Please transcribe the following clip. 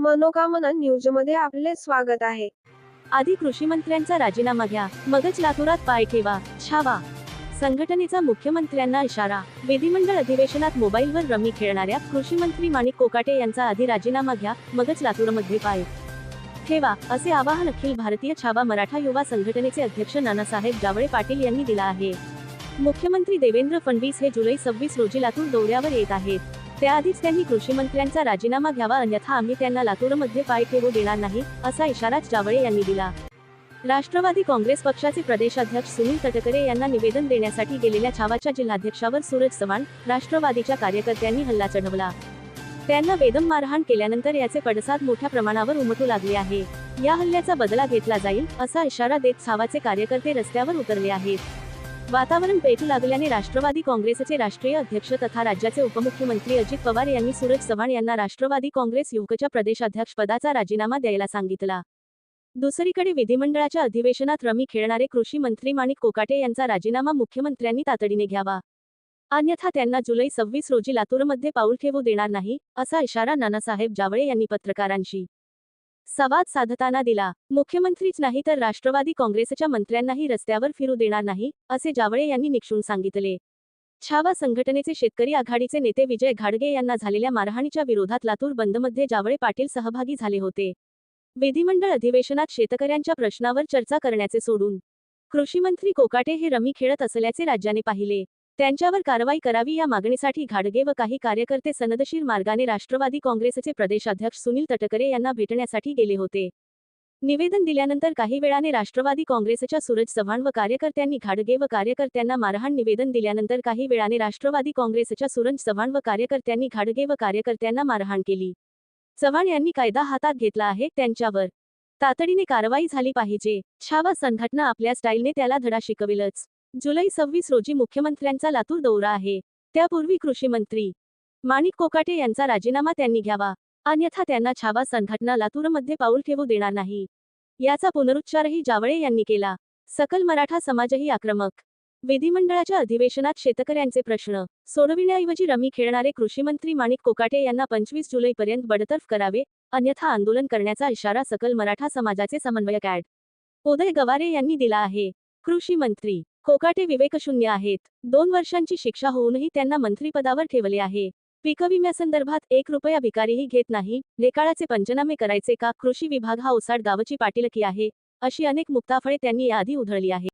मनोकामना न्यूजमध्ये आपले स्वागत आहे. आधी कृषी मंत्र्यांचा राजीनामा घ्या मगच लातूरात पाय ठेवा छावा. संघटनेचा मुख्यमंत्र्यांना इशारा विधिमंडळ अधिवेशनात मोबाईलवर रमी खेळणाऱ्या कृषी मंत्री माणिक कोकाटे यांचा आधी राजीनामा घ्या मगच लातूरमध्ये पाय ठेवा असे आवाहन अखिल भारतीय छावा मराठा युवा संघटनेचे अध्यक्ष नानासाहेब जावळे पाटील यांनी दिला आहे. मुख्यमंत्री देवेंद्र फडणवीस हे जुलै सव्वीस रोजी लातूर दौऱ्यावर येत आहेत. त्याआधीच त्यांनी कृषी मंत्र्यांचा राजीनामा घ्यावा अन्यथा आम्ही त्यांना लातूरमध्ये पाय ठेवू देणार नाही असा इशाराच जावळे यांनी दिला. राष्ट्रवादी काँग्रेस पक्षाचे प्रदेशाध्यक्ष सुनील तटकरे यांना निवेदन देण्यासाठी गेलेल्या छावाच्या जिल्हाध्यक्षावर सूरज चव्हाण राष्ट्रवादीच्या कार्यकर्त्यांनी हल्ला चढवला. त्यांना बेदम मारहाण केल्यानंतर याचे पडसाद मोठ्या प्रमाणावर उमटू लागले आहे. या हल्ल्याचा बदला घेतला जाईल असा इशारा देत छावाचे कार्यकर्ते रस्त्यावर उतरले आहेत. वातावरण पेटू लागल्याने राष्ट्रवादी काँग्रेसचे राष्ट्रीय अध्यक्ष तथा राज्याचे उपमुख्यमंत्री अजित पवार यांनी सूरज चव्हाण यांना राष्ट्रवादी काँग्रेस युवकच्या प्रदेशाध्यक्षपदाचा राजीनामा द्यायला सांगितला. दुसरीकडे विधिमंडळाच्या अधिवेशनात रमी खेळणारे कृषी मंत्री माणिक कोकाटे यांचा राजीनामा मुख्यमंत्र्यांनी तातडीने घ्यावा. अन्यथा त्यांना जुलै सव्वीस रोजी लातूरमध्ये पाऊल ठेवू देणार नाही असा इशारा नानासाहेब जावळे यांनी पत्रकारांशी संवाद साधताना दिला. मुख्यमंत्रीच नाही तर राष्ट्रवादी काँग्रेसच्या मंत्र्यांनाही रस्त्यावर फिरू देणार नाही असे जावळे यांनी निक्षून सांगितले. छावा संघटनेचे शेतकरी आघाडीचे नेते विजय घाडगे यांना झालेल्या मारहाणीच्या विरोधात लातूर बंदमध्ये जावळे पाटील सहभागी झाले होते. विधिमंडळ अधिवेशनात शेतकऱ्यांच्या प्रश्नावर चर्चा करण्याचे सोडून कृषीमंत्री कोकाटे हे रमी खेळत असल्याचे राज्याने पाहिले. त्यांच्यावर कारवाई करावी या मागणीसाठी घाडगे व काही कार्यकर्ते सनदशीर मार्गाने राष्ट्रवादी काँग्रेसचे प्रदेशाध्यक्ष सुनील तटकरे यांना भेटण्यासाठी गेले होते. निवेदन दिल्यानंतर काही वेळाने राष्ट्रवादी काँग्रेसच्या सूरज चव्हाण व कार्यकर्त्यांनी घाडगे व कार्यकर्त्यांना मारहाण निवेदन दिल्यानंतर काही वेळाने राष्ट्रवादी काँग्रेसच्या सूरज चव्हाण व कार्यकर्त्यांनी घाडगे व कार्यकर्त्यांना मारहाण केली. चव्हाण यांनी कायदा हातात घेतला आहे त्यांच्यावर तातडीने कारवाई झाली पाहिजे. छावा संघटना आपल्या स्टाईलने त्याला धडा शिकविलच. जुलै सव्वीस रोजी मुख्यमंत्र्यांचा लातूर दौरा आहे. त्यापूर्वी कृषी मंत्री माणिक कोकाटे यांचा राजीनामा त्यांनी घ्यावा. अन्यथा त्यांना छावा संघटना लातूरमध्ये पाऊल ठेवू देणार नाही. याचा पुनरुच्चारही जावळे यांनी केला. सकल मराठा समाजही आक्रमक. विधिमंडळाच्या अधिवेशनात शेतकऱ्यांचे प्रश्न. सोडविण्याऐवजी रमी खेळणारे कृषीमंत्री माणिक कोकाटे यांना पंचवीस जुलैपर्यंत बडतर्फ करावे अन्यथा आंदोलन करण्याचा इशारा सकल मराठा समाजाचे समन्वयक ॲड. उदय गवारे यांनी दिला आहे. कृषी मंत्री कोकाटे विवेकशून्य आहेत. दोन वर्षांची शिक्षा होऊनही त्यांना मंत्रीपदावर ठेवले आहे. पीक विम्यासंदर्भात एक रुपया भिकारीही घेत नाही. लेकाळाचे पंचनामे करायचे का? कृषी विभाग हा ओसाड गावची पाटीलकी आहे. अशी अनेक मुक्ताफळे त्यांनी याआधी उधळली आहे